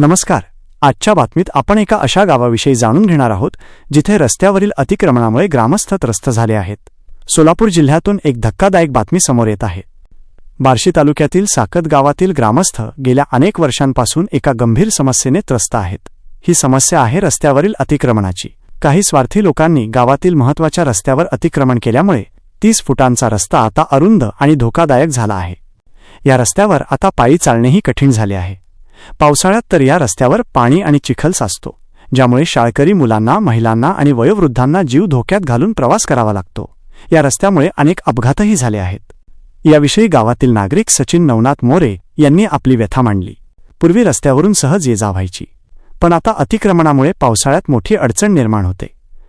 नमस्कार. आजच्या बातमीत आपण एका अशा गावाविषयी जाणून घेणार आहोत जिथे रस्त्यावरील अतिक्रमणामुळे ग्रामस्थ त्रस्त झाले आहेत. सोलापूर जिल्ह्यातून एक धक्कादायक बातमी समोर येत आहे. बार्शी तालुक्यातील साकत गावातील ग्रामस्थ गेल्या अनेक वर्षांपासून एका गंभीर समस्येने त्रस्त आहेत. ही समस्या आहे रस्त्यावरील अतिक्रमणाची. काही स्वार्थी लोकांनी गावातील महत्त्वाच्या रस्त्यावर अतिक्रमण केल्यामुळे तीस फुटांचा रस्ता आता अरुंद आणि धोकादायक झाला आहे. या रस्त्यावर आता पायी चालणेही कठीण झाले आहे. पावसाळ्यात तर या रस्त्यावर पाणी आणि चिखल साचतो ज्यामुळे शाळकरी मुलांना महिलांना आणि वयोवृद्धांना जीव धोक्यात घालून प्रवास करावा लागतो. या रस्त्यामुळे अनेक अपघातही झाले आहेत. याविषयी गावातील नागरिक सचिन नवनाथ मोरे यांनी आपली व्यथा मांडली. पूर्वी रस्त्यावरून सहज ये जा व्हायची. पण आता अतिक्रमणामुळे पावसाळ्यात मोठी अडचण निर्माण होते.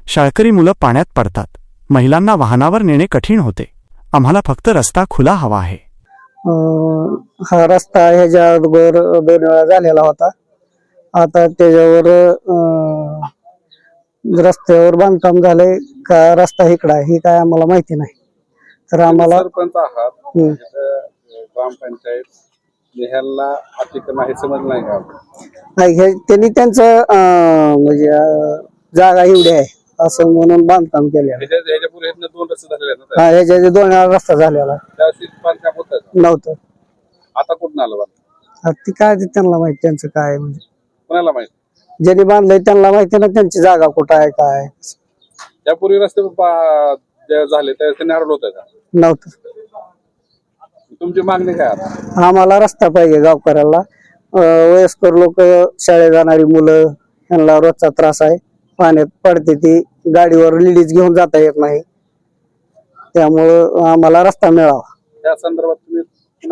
शाळकरी मुलं पाण्यात पडतात. महिलांना वाहनावर नेणे कठीण होते. आम्हाला फक्त रस्ता खुला हवा आहे. हा रस्ता ह्याच्या अगोदर दोन वेळा झालेला होता. आता त्याच्यावर रस्त्यावर बांधकाम झालंय. का रस्ता इकडा आहे हे काय आम्हाला माहिती नाही. तर आम्हाला सरपंच आहात. हम्म. इथं ग्रामपंचायत ह्याला आहे समज नाही का? नाही हे त्यांनी त्यांचं अं, म्हणजे अं, जागा एवढी आहे. असं म्हणून बांधकाम ह्याच्या इथनं दोन रस्ते झालेले आहेत ना हा ह्याच्या जे दोन वेळा रस्ता झालेला त्यावेळेस बांधकाम होतं का? नव्हतं. आता कुठून आलं बांधकाम? आता ते काय ते त्यांना माहिती त्यांचं काय आहे म्हणजे? कोणाला माहिती? ज्यांनी बांधलंय त्यांना माहिती ना त्यांची जागा कुठं आहे काय आहे. त्यापूर्वी रस्ते जे झाले त्यावेळेस त्यांनी हरवलं होतं का? नव्हतं. तुमची मागणी काय आता? आम्हाला रस्ता पाहिजे गावकऱ्याला. अं, वयस्कर लोक शाळेत जाणारी मुलं यांना रोजचा त्रास आहे. पाण्यात पडते ती. गाडीवर लेडीज घेऊन जाता येत नाही. त्यामुळं आम्हाला रस्ता मिळावा. त्या संदर्भात तुम्ही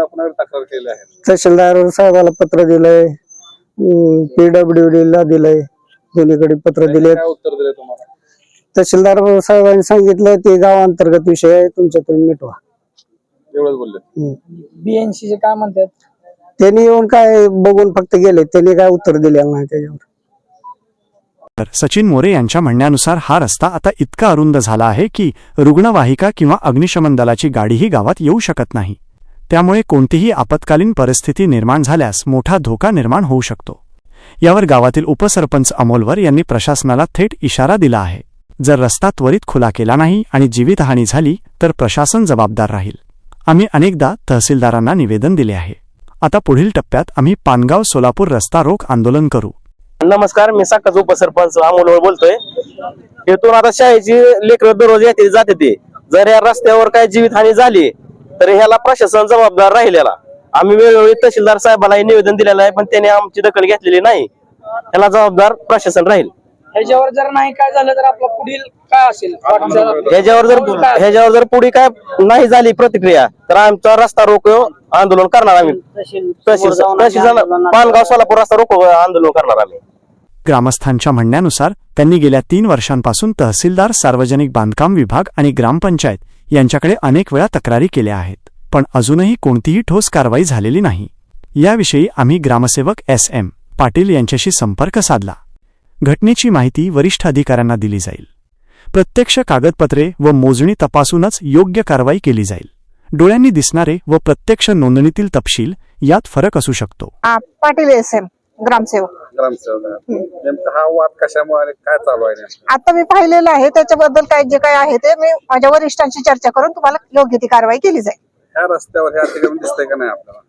पुन्हा तक्रार केली आहे. तहसीलदार साहेबाला पत्र दिलंय. पीडब्ल्यू ला दिलंय. दोन्हीकडे पत्र दिले काय उत्तर दिले तुम्हाला? तहसीलदार साहेबांनी सांगितलं ते गावांतर्गत विषय आहे तुमच्या तुम्ही मिटवा. एवढंच बोलले. बीएनसी चे काय म्हणतात? त्यांनी येऊन काय बघून फक्त गेले त्यांनी काय उत्तर दिलेलं नाही त्याच्यावर. तर सचिन मोरे यांच्या म्हणण्यानुसार हा रस्ता आता इतका अरुंद झाला आहे की रुग्णवाहिका किंवा अग्निशमन दलाची गाडीही गावात येऊ शकत नाही. त्यामुळे कोणतीही आपत्कालीन परिस्थिती निर्माण झाल्यास मोठा धोका निर्माण होऊ शकतो. यावर गावातील उपसरपंच अमोलवर यांनी प्रशासनाला थेट इशारा दिला आहे. जर रस्ता त्वरित खुला केला नाही आणि जीवितहानी झाली तर प्रशासन जबाबदार राहील. आम्ही अनेकदा तहसीलदारांना निवेदन दिले आहे. आता पुढील टप्प्यात आम्ही पानगाव सोलापूर रस्ता रोख आंदोलन करू. नमस्कार मी साखज उपसरपंच अमोलवर बोलतोय. इथून आता शाळेची लेकर दररोज येते जाते ते. जर या रस्त्यावर काही जीवितहानी झाली तर ह्याला प्रशासन जबाबदार राहिलेला. आम्ही वेळोवेळी तहसीलदार साहेबांना निवेदन दिलेलं आहे पण त्याने आमची दखल घेतलेली नाही. ह्याला जबाबदार प्रशासन राहील. ह्याच्यावर जर नाही काय झालं तर आपलं पुढील काय असेल? ह्याच्यावर जर ह्याच्यावर जर पुढे काय नाही झाली प्रतिक्रिया तर आमचा रस्ता रोको आंदोलन करणार आम्ही. तहसील तहसील पानगाव सोलापूर रस्ता रोको आंदोलन करणार आम्ही. ग्रामस्थांच्या म्हणण्यानुसार त्यांनी गेल्या तीन वर्षांपासून तहसीलदार सार्वजनिक बांधकाम विभाग आणि ग्रामपंचायत यांच्याकडे अनेक वेळा तक्रारी केल्या आहेत पण अजूनही कोणतीही ठोस कारवाई झालेली नाही. याविषयी आम्ही ग्रामसेवक एस एम पाटील यांच्याशी संपर्क साधला. घटनेची माहिती वरिष्ठ अधिकाऱ्यांना दिली जाईल. प्रत्यक्ष कागदपत्रे व मोजणी तपासूनच योग्य कारवाई केली जाईल. डोळ्यांनी दिसणारे व प्रत्यक्ष नोंदणीतील तपशील यात फरक असू शकतो. पाटील एस एम ग्रामसेवक. ग्रामसेवक. नेमका हा वाद कशामुळे आणि काय चालू आहे नेमकं? आता मी पाहिलेलं आहे त्याच्याबद्दल काय जे काय आहे ते मी माझ्या वरिष्ठांशी चर्चा करून तुम्हाला योग्य ती कारवाई केली जाईल. ह्या रस्त्यावर हे अतिक्रमण दिसतंय का नाही आपल्याला?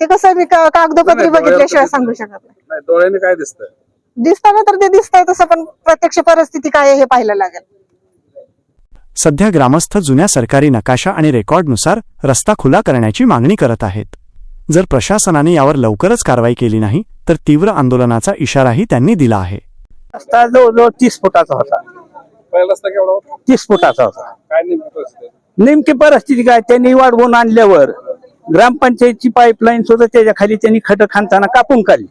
ते कसं मी का- कागदोपत्री नाही, बघितल्याशिवाय सांगू शकत नाही. नाही डोळ्याने काय दिसतंय? दिसताना तर ते दिसतंय तसं पण प्रत्यक्ष परिस्थिती काय आहे हे पाहायला लागेल. सध्या ग्रामस्थ जुन्या सरकारी नकाशा आणि रेकॉर्डनुसार रस्ता खुला करण्याची मागणी करत आहेत. जर प्रशासनाने यावर लवकरच कारवाई केली नाही तर तीव्र आंदोलनाचा इशाराही त्यांनी दिला आहे. रस्ता जवळजवळ तीस फुटाचा होता. पहिला रस्ता केवढा होता? तीस फुटाचा होता. काय नेमकी परिस्थिती? आहे? नेमकी परिस्थिती काय? त्यांनी वाढवून आणल्यावर ग्रामपंचायतची पाईपलाईन सुद्धा त्याच्याखाली त्यांनी खट खांदताना कापून काढली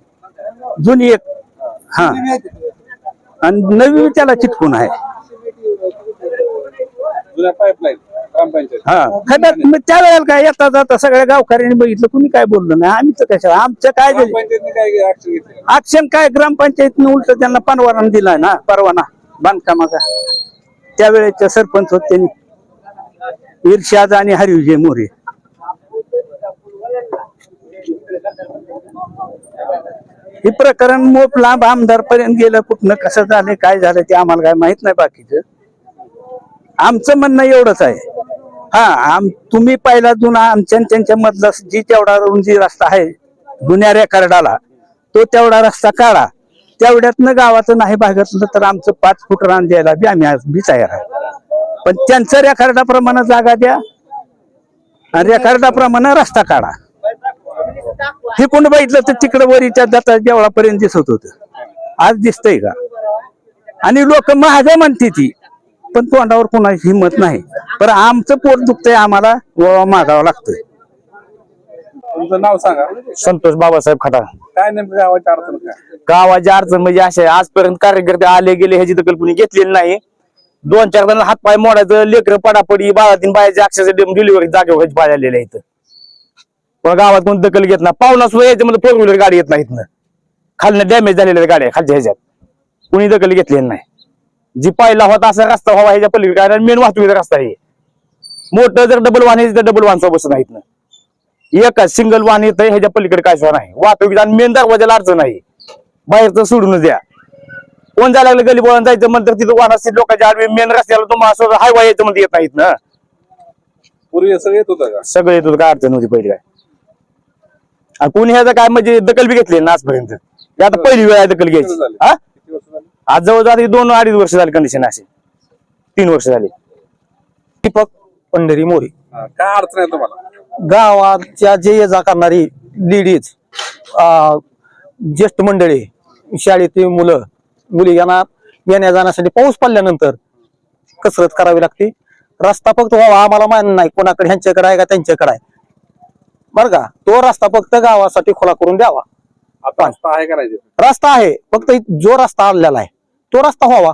जुनी एक हा. आणि नवी त्याला चिटकून आहे. हा. खड्यात मग त्या वेळेला काय येता जाता सगळ्या गावकऱ्यांनी बघितलं कुणी काय बोललं नाही. आम्ही तर कशा आमचं काय ऍक्शन काय ग्रामपंचायतनं उलट त्यांना परवाना दिलाय ना परवाना बांधकामाचा. त्यावेळेच्या सरपंच होते त्यांनी. इर्षाद आणि हरिविजय मोरे. हे प्रकरण मोप लांब आमदार पर्यंत गेलं कुठनं कसं झालं काय झालं ते आम्हाला काय माहीत नाही बाकीचं. आमचं म्हणणं एवढंच आहे. हा आम तुम्ही पहिला जुना आमच्या त्यांच्या मधला जी तेवढा जी रस्ता आहे जुन्या रेकॉर्डाला तो तेवढा रस्ता काढा. तेवढ्यातनं गावाचं नाही भागातलं तर आमचं पाच फूट रान द्यायला बी आम्ही आज बी तयार आहे. पण त्यांचं रेकॉर्डाप्रमाणे जागा द्या आणि रेकॉर्डाप्रमाणे रस्ता काढा. हे कोण बघितलं तर तिकडे वरीच्या दत्ता देवळापर्यंत दिसत होत. आज दिसतंय का? आणि लोक महाग म्हणते ती पण तोंडावर कोणाची हिंमत नाही. पण आमचं पोट दुखतंय आम्हाला व मागावं लागतंय. तुमचं नाव सांगा. संतोष बाबासाहेब खटा काय नेमकं गावाची अडचण काय? गावाची अडचण म्हणजे असे आजपर्यंत कार्यकर्ते आले गेले ह्याची दखल कुणी घेतलेली नाही. दोन चार जण हातपाय मोडायचं लेकर पडापडी बाळा तीन बायाची अक्षरशः डिलिव्हरी जागेवर व्हायची पाय पण गावात कोण दखल घेत नाही. पाहुणा सुद्धा याच्यामध्ये फोर व्हीलर गाडी येत नाही इथनं खालनं डॅमेज झालेल्या गाड्या खालच्या ह्याच्यात. कुणी दखल घेतलेली नाही. जी पहिला होता असा रस्ता व्हावा ह्याच्या पलीकडे मेन वाहतुकीचा रस्ता आहे. मोठं जर डबल वाहन तर डबल वाहन बसत नाही इथनं एकच सिंगल वाहन येत ह्याच्या पलीकडे काय सुद्धा नाही. वाहतुकीचा आणि मेन दरवाजाला अडचण आहे. बाहेरचं सोडूनच द्या. कोण जायला लागलं गली बोळून जायचं म्हणतं तिथं वाहन असते लोकांच्या आडवी मेन रस्त्याला तुम्हाला हायवा यायचं म्हणते येत नाहीत ना. पूर्वी असं येत होतं का? सगळं येत होतं काय अडचण होती पहिली काय. आणि कोणी ह्याचं काय म्हणजे दखल बी घेतली ना आजपर्यंत. हे आता पहिली वेळ आहे दखल घ्यायची? हा? किती वर्ष झाली? आज जवळजवळ हे दोन अडीच वर्ष झाली कंडिशन असे तीन वर्ष झाली. दीपक पंढरी मोरी. काय अडचण आहे तुम्हाला? गावाच्या जे ये जा करणारी लेडीज ज्येष्ठ मंडळी शाळेतील मुलं मुली यांना येण्या जाण्यासाठी पाऊस पडल्यानंतर कसरत करावी लागते. रस्ता फक्त व्हावा आम्हाला मान नाही. कोणाकडे ह्यांच्याकडे आहे का त्यांच्याकडे आहे. बरं का? तो रस्ता फक्त गावासाठी खुला करून द्यावा. आता रस्ता आहे करायचे रस्ता आहे. फक्त जो रस्ता आणलेला आहे तो रस्ता व्हावा.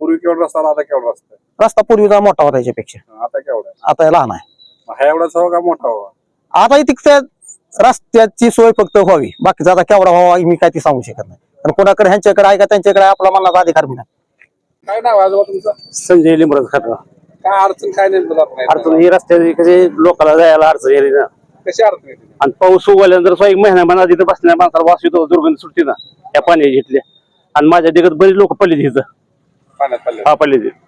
पूर्वी केवढा रस्ता आला, आता केवढा रस्ता आहे? रस्ता पूर्वीचा मोठा होता याच्यापेक्षा. आता केवढा आहे? आता हे लहान आहे. मग हा एवढाच हवा का मोठा हवा? आता त्या रस्त्याची सोय फक्त व्हावी. बाकीचा आता केवढा व्हावा मी काय ती सांगू शकत नाही. आणि कोणाकडे ह्यांच्याकडे आहे का त्यांच्याकडे आहे, आपला मनाचा अधिकार बी नाही. काय नाव आहे आजोबा तुमचं? संजय लिंबरज खटला. काय अडचण काय नेमकं जात नाही? अडचण ही रस्त्याची कशी लोकांना जायला अडचण येते ना. कशी अडचण येते आणि पाऊस उगवल्यानंतर एक महिना महिना तिथं बसल्या माणसाला वास येतो दुर्गंध सुटते ना त्या पाण्याची घेतल्या. आणि माझ्या दिगत बरीच लोक पडले तिथं पाण्यात हा पडले तिथे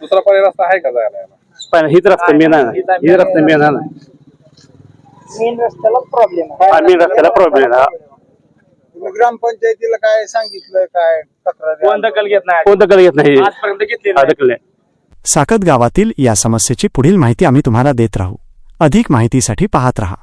दुसरा पर्याय रस्ता आहे का जायला याला? पण हीच रस्ता मेन आहे हीच रस्ता मेन आहे ना. मेन रस्त्याला प्रॉब्लेम आहे. हा मेन रस्त्याला प्रॉब्लेम आहे हा. ग्रामपंचायतीला काय सांगितलं? काय तक्रार कोण दखल घेत नाही? कोण दखल घेत नाही? आजपर्यंत घेतली हा, दखल नाही. साकत गावातील या समस्येची पुढील माहिती आम्ही तुम्हाला देत राहू. अधिक माहितीसाठी पाहत रहा.